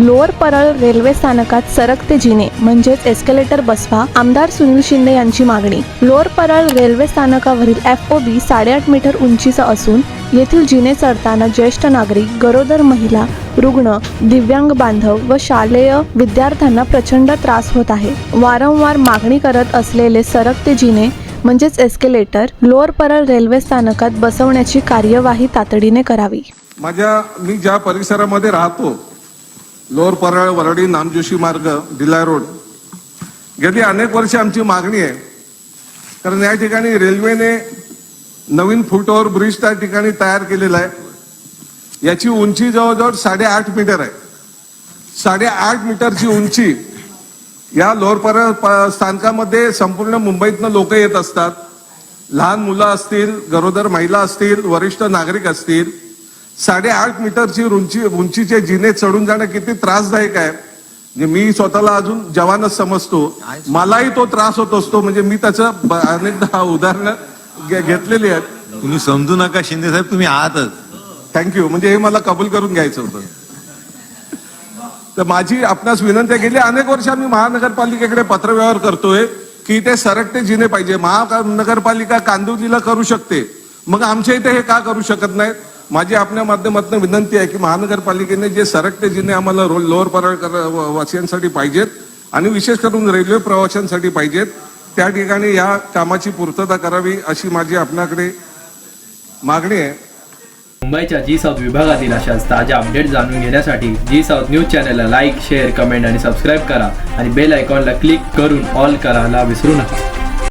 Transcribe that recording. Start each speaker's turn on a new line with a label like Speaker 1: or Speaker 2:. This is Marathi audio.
Speaker 1: लोअर परळ रेल्वे स्थानकात सरकते जिने म्हणजेच एस्केलेटर बसवा आमदार सुनील शिंदे यांची मागणी. लोअर परळ रेल्वे स्थानकावरील एफ ओ बी साडेआठ मीटर उंचीचा असून येथील जिने चढताना ज्येष्ठ नागरिक गरोदर महिला रुग्ण दिव्यांग बांधव व शालेय विद्यार्थ्यांना प्रचंड त्रास होत आहे. वारंवार मागणी करत असलेले सरकते जिने म्हणजेच एस्केलेटर लोअर परळ रेल्वे स्थानकात बसवण्याची कार्यवाही तातडीने करावी.
Speaker 2: माझ्या मी ज्या परिसरामध्ये राहतो लोअर परळ वरडी नामजोशी मार्ग दिलाय रोड. गेली अनेक वर्ष आमची मागणी आहे. कारण या ठिकाणी रेल्वेने नवीन फुटओव्हर ब्रिज त्या ठिकाणी तयार केलेला आहे. याची उंची जवळजवळ साडेआठ मीटर आहे. साडेआठ मीटरची उंची या लोअर प- स्थानकामध्ये संपूर्ण मुंबईतनं लोक येत असतात. लहान मुलं असतील गरोदर महिला असतील वरिष्ठ नागरिक असतील साडेआठ मीटरची उंची उंचीचे जिने चढून जाणं किती त्रासदायक आहे. म्हणजे मी स्वतःला अजून जवानच समजतो. मलाही तो त्रास होत असतो. म्हणजे मी त्याचं अनेकदा उदाहरणं घेतलेली आहेत.
Speaker 3: तुम्ही समजू नका शिंदे साहेब तुम्ही आहातच.
Speaker 2: थँक्यू म्हणजे हे मला कबूल करून घ्यायचं होतं. तर माझी आपणास विनंती गेली अनेक वर्ष आम्ही महानगरपालिकेकडे पत्रव्यवहार करतोय की ते सरकते जिने पाहिजे. महानगरपालिका कांदिवलीला करू शकते. मग आमच्या इथे हे का करू शकत नाहीत? माझी आपल्या माध्यमातून विनंती आहे की महानगरपालिकेने जे सरकते जिने आम्हाला रोल लोअर परळ वासियांसाठी पाहिजेत आणि विशेष करून रेल्वे प्रवाशांसाठी पाहिजेत त्या ठिकाणी या कामाची पूर्तता करावी अशी माझी आपल्याकडे मागणी आहे.
Speaker 4: मुंबईच्या जी साऊथ विभागातील अशाच ताज्या अपडेट जाणून घेण्यासाठी जी साऊथ न्यूज चॅनलला लाईक शेअर कमेंट आणि सबस्क्राईब करा आणि बेल आयकॉनला क्लिक करून ऑल करायला विसरू नका.